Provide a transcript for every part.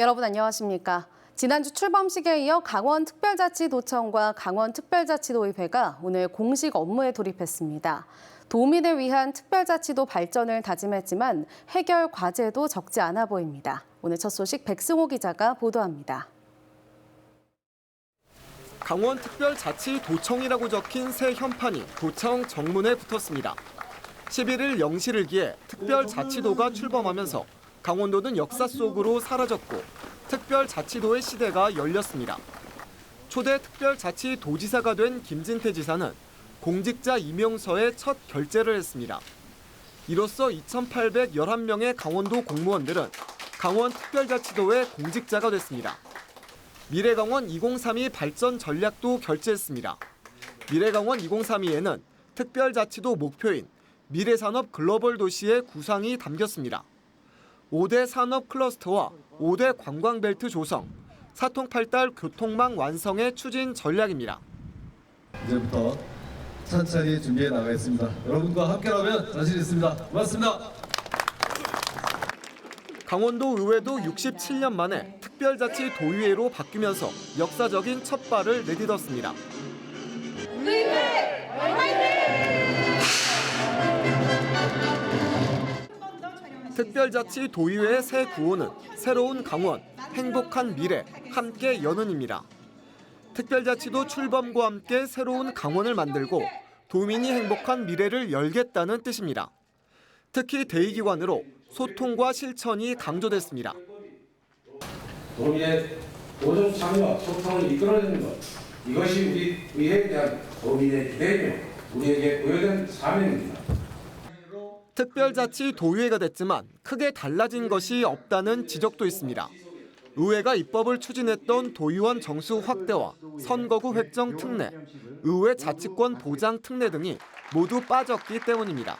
여러분 안녕하십니까? 지난주 출범식에 이어 강원특별자치도청과 강원특별자치도의회가 오늘 공식 업무에 돌입했습니다. 도민을 위한 특별자치도 발전을 다짐했지만 해결 과제도 적지 않아 보입니다. 오늘 첫 소식 백승호 기자가 보도합니다. 강원특별자치도청이라고 적힌 새 현판이 도청 정문에 붙었습니다. 11일 영시를 기해 특별자치도가 출범하면서 강원도는 역사 속으로 사라졌고 특별자치도의 시대가 열렸습니다. 초대 특별자치도지사가 된 김진태 지사는 공직자 임용서에 첫 결재를 했습니다. 이로써 2,811명의 강원도 공무원들은 강원 특별자치도의 공직자가 됐습니다. 미래강원 2032 발전 전략도 결제했습니다. 미래강원 2032에는 특별자치도 목표인 미래산업 글로벌 도시의 구상이 담겼습니다. 5대 산업 클러스터와 5대 관광벨트 조성, 사통팔달 교통망 완성의 추진 전략입니다. 이제부터 천천히 준비해 나가겠습니다. 여러분과 함께라면 자신 있습니다. 고맙습니다. 강원도 의회도 67년 만에 특별자치 도의회로 바뀌면서 역사적인 첫 발을 내딛었습니다. 특별자치 도의회의 새 구호는 새로운 강원, 행복한 미래, 함께 연은입니다. 특별자치도 출범과 함께 새로운 강원을 만들고 도민이 행복한 미래를 열겠다는 뜻입니다. 특히 대의기관으로 소통과 실천이 강조됐습니다. 도민의 모든 참여와 소통을 이끌어내는 것 이것이 우리 의회에 대한 도민의 기대이며 우리에게 부여된 사명입니다. 특별자치 도의회가 됐지만 크게 달라진 것이 없다는 지적도 있습니다. 의회가 입법을 추진했던 도의원 정수 확대와 선거구 획정 특례, 의회 자치권 보장 특례 등이 모두 빠졌기 때문입니다.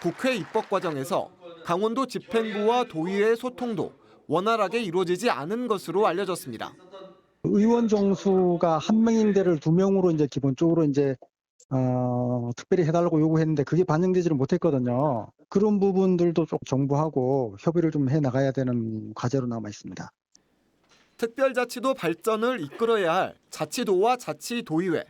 국회 입법 과정에서 강원도 집행부와 도의회의 소통도 원활하게 이루어지지 않은 것으로 알려졌습니다. 의원 정수가 한 명인데를 두 명으로 이제 기본적으로 이제 어, 특별히 해달라고 요구했는데 그게 반영되지를 못했거든요. 그런 부분들도 좀 정부하고 협의를 좀 해 나가야 되는 과제로 남아 있습니다. 특별자치도 발전을 이끌어야 할 자치도와 자치도의회.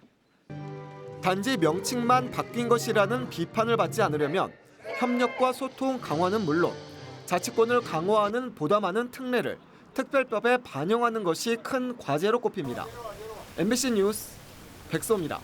단지 명칭만 바뀐 것이라는 비판을 받지 않으려면 협력과 소통 강화는 물론 자치권을 강화하는 보다 많은 특례를 특별법에 반영하는 것이 큰 과제로 꼽힙니다. MBC 뉴스 백소입니다.